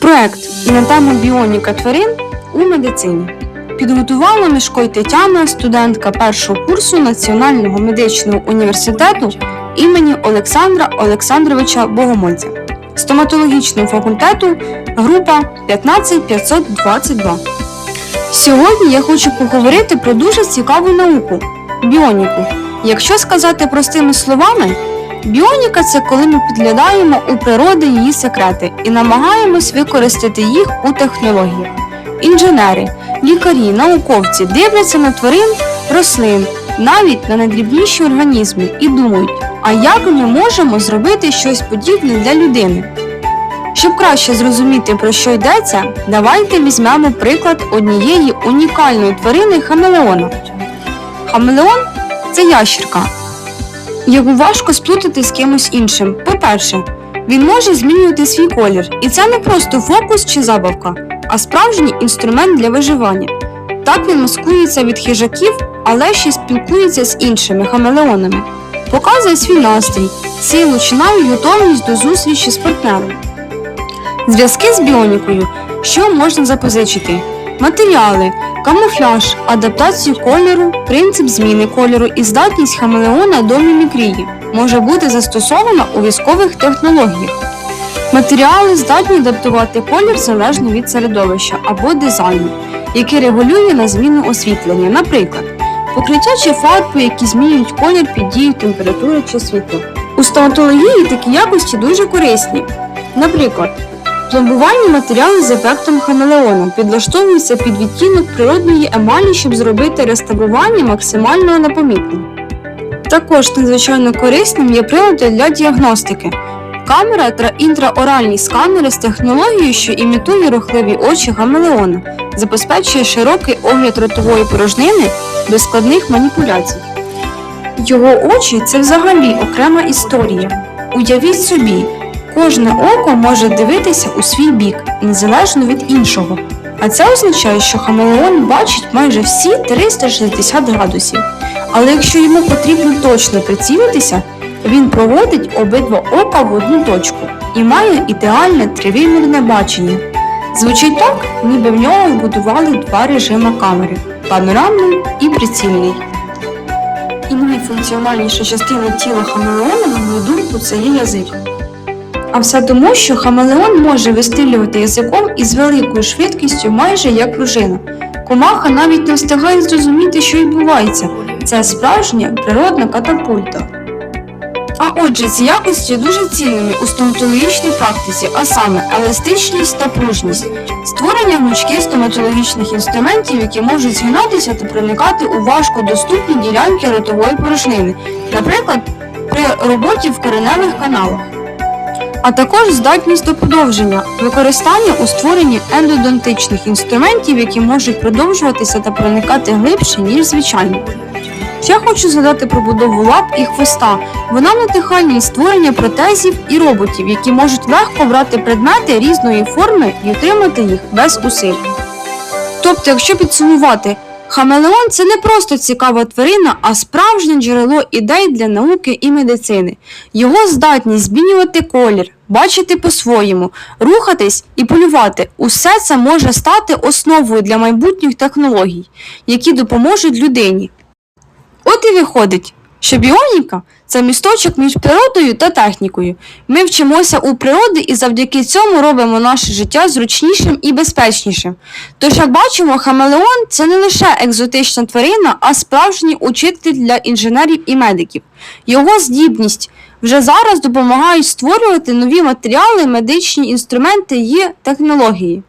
Проект на тему біоніка тварин у медицині. Підготувала Мішко й Тетяна, студентка першого курсу Національного медичного університету імені Олександра Олександровича Богомольця, стоматологічного факультету, група 15522. Сьогодні я хочу поговорити про дуже цікаву науку біоніку. Якщо сказати простими словами, біоніка це коли ми підглядаємо у природи її секрети і намагаємось використати їх у технологіях. Інженери, лікарі, науковці дивляться на тварин, рослин, навіть на найдрібніші організми і думають, а як ми можемо зробити щось подібне для людини? Щоб краще зрозуміти, про що йдеться, давайте візьмемо приклад однієї унікальної тварини хамелеона. Хамелеон це ящерка. Його важко сплутати з кимось іншим. По-перше, він може змінювати свій колір, і це не просто фокус чи забавка, а справжній інструмент для виживання. Так він маскується від хижаків, але ще спілкується з іншими хамелеонами, показує свій настрій, силу чи навіть готовність до зустрічі з партнером. Зв'язки з біонікою, що можна запозичити? Матеріали, камуфляж, адаптацію кольору, принцип зміни кольору і здатність хамелеона до мімікрії може бути застосована у військових технологіях. Матеріали здатні адаптувати колір залежно від середовища або дизайну, який регулює на зміну освітлення, наприклад, покриття чи фарби, які змінюють колір під дією температури чи світла. У стоматології такі якості дуже корисні. Наприклад, Пломбувальні матеріали з ефектом хамелеона підлаштовуються під відтінок природної емалі, щоб зробити реставрування максимально непомітним. Також надзвичайно корисним є прилади для діагностики. Камера та інтраоральні сканери з технологією, що імітує рухливі очі хамелеона, забезпечує широкий огляд ротової порожнини без складних маніпуляцій. Його очі це взагалі окрема історія. Уявіть собі, Кожне око може дивитися у свій бік, незалежно від іншого. А це означає, що хамелеон бачить майже всі 360 градусів. Але якщо йому потрібно точно прицілитися, він проводить обидва ока в одну точку і має ідеальне тривимірне бачення. Звучить так, ніби в нього вбудували два режими камери панорамний і прицільний. І найфункціональніша частина тіла хамелеона, на мою думку, це є язик. А все тому, що хамелеон може вистрілювати язиком із великою швидкістю, майже як пружина. Комаха навіть не встигає зрозуміти, що відбувається. Це справжня природна катапульта. А отже, ці якості дуже цінними у стоматологічній практиці, а саме еластичність та пружність, створення гнучких стоматологічних інструментів, які можуть згинатися та проникати у важкодоступні ділянки ротової порожнини, наприклад, при роботі в кореневих каналах а також здатність до подовження, використання у створенні ендодонтичних інструментів, які можуть продовжуватися та проникати глибше, ніж звичайні. Ще хочу згадати про будову лап і хвоста. Вона надихальна із створення протезів і роботів, які можуть легко брати предмети різної форми і отримати їх без усиль. Тобто, якщо підсумувати, Хамелеон це не просто цікава тварина, а справжнє джерело ідей для науки і медицини. Його здатність змінювати колір, бачити по-своєму, рухатись і полювати усе це може стати основою для майбутніх технологій, які допоможуть людині. От і виходить, що біоніка це місточок між природою та технікою. Ми вчимося у природи і завдяки цьому робимо наше життя зручнішим і безпечнішим. Тож, як бачимо, хамелеон це не лише екзотична тварина, а справжній учитель для інженерів і медиків. Його здібність вже зараз допомагають створювати нові матеріали, медичні інструменти і технології.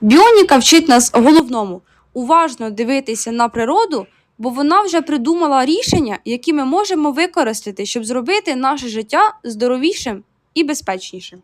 Біоніка вчить нас головному уважно дивитися на природу бо вона вже придумала рішення, які ми можемо використати, щоб зробити наше життя здоровішим і безпечнішим.